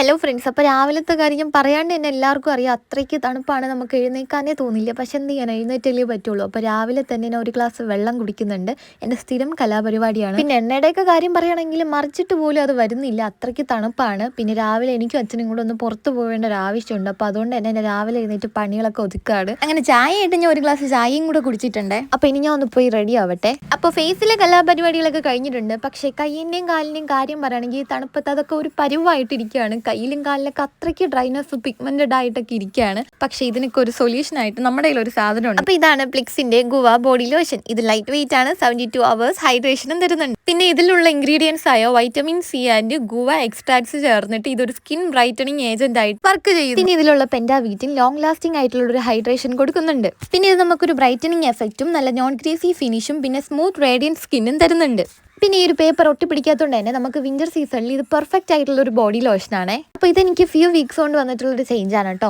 Hello friends അപ്പോൾ രാവിലത്തെ കാര്യം പറയാണ്ട് തന്നെ എല്ലാവർക്കും അറിയാം. അത്രയ്ക്ക് തണുപ്പാണ് നമുക്ക് എഴുന്നേക്കാനേ തോന്നില്ല. പക്ഷെ എന്ത് ചെയ്യാൻ എഴുന്നേറ്റല്ലേ പറ്റുള്ളൂ. അപ്പോൾ രാവിലെ തന്നെ ഞാൻ ഒരു ഗ്ലാസ് വെള്ളം കുടിക്കുന്നുണ്ട്. എന്റെ സ്ഥിരം കലാപരിപാടിയാണ്. പിന്നെ എണ്ണയുടെയൊക്കെ കാര്യം പറയുകയാണെങ്കിൽ മറിച്ചിട്ട് പോലും അത് വരുന്നില്ല. അത്രയ്ക്ക് തണുപ്പാണ്. പിന്നെ രാവിലെ എനിക്കും അച്ഛനും കൂടെ ഒന്ന് പുറത്ത് പോകേണ്ട ഒരു ആവശ്യമുണ്ട്. അപ്പോൾ അതുകൊണ്ട് തന്നെ എന്നെ രാവിലെ എഴുന്നേറ്റ് പണികളൊക്കെ ഒതുക്കാണ്. അങ്ങനെ ചായ ആയിട്ട് ഞാൻ ഒരു ഗ്ലാസ് ചായയും കൂടെ കുടിച്ചിട്ടുണ്ട്? അപ്പോൾ ഇനി ഞാൻ ഒന്ന് പോയി റെഡി ആവട്ടെ. അപ്പോൾ ഫേസിലെ കലാപരിപാടികളൊക്കെ കഴിഞ്ഞിട്ടുണ്ട്. പക്ഷേ കയ്യിന്റെയും കാലിന്റെയും കാര്യം പറയുകയാണെങ്കിൽ തണുപ്പത്ത് അതൊക്കെ ഒരു പരുവായിട്ടിരിക്കുകയാണ്. കയ്യിലും കാലിലൊക്കെ അത്രയ്ക്ക് ഡ്രൈനസ് പിഗ്മെന്റഡ് ആയിട്ടൊക്കെ ഇരിക്കുകയാണ് പക്ഷേ ഇതിനൊക്കെ ഒരു സൊല്യൂഷൻ ആയിട്ട് നമ്മുടെ കയ്യിൽ ഒരു സാധനമുണ്ട്. അപ്പോൾ ഇതാണ് പ്ലിക്സിന്റെ ഗുവ ബോഡി ലോഷൻ ഇത് ലൈറ്റ് വെയിറ്റ് ആണ് സെവന്റി ടു അവേഴ്സ് ഹൈഡ്രേഷനും തരുന്നുണ്ട്. പിന്നെ ഇതിലുള്ള ഇൻഗ്രീഡിയൻസ് ആയ vitamin C and guava extracts ചേർന്നിട്ട് ഇതൊരു സ്കിൻ ബ്രൈറ്റനിങ് ഏജന്റ് ആയിട്ട് വർക്ക് ചെയ്യും പിന്നെ ഇതിലുള്ള പെൻഡാവീറ്റിൻ ലോങ് ലാസ്റ്റിംഗ് ആയിട്ടുള്ള ഒരു ഹൈഡ്രേഷൻ കൊടുക്കുന്നുണ്ട്. പിന്നെ ഇത് നമുക്കൊരു ബ്രൈറ്റനിങ് എഫക്റ്റും നല്ല നോൺ ഗ്രീസി ഫിനിഷും പിന്നെ സ്മൂത്ത് റേഡിയൻ സ്കിന്നും തരുന്നുണ്ട്. പിന്നെ ഈ ഒരു പേപ്പർ ഒട്ടിപ്പിടിക്കാത്തതുകൊണ്ട് തന്നെ നമുക്ക് വിന്റർ സീസണിൽ ഇത് പെർഫെക്റ്റ് ആയിട്ടുള്ള ഒരു ബോഡി ലോഷനാണ് അപ്പോൾ ഇതെനിക്ക് ഫ്യൂ വീക്സ് കൊണ്ട് വന്നിട്ടുള്ള ഒരു ചേഞ്ച് ആണ് കേട്ടോ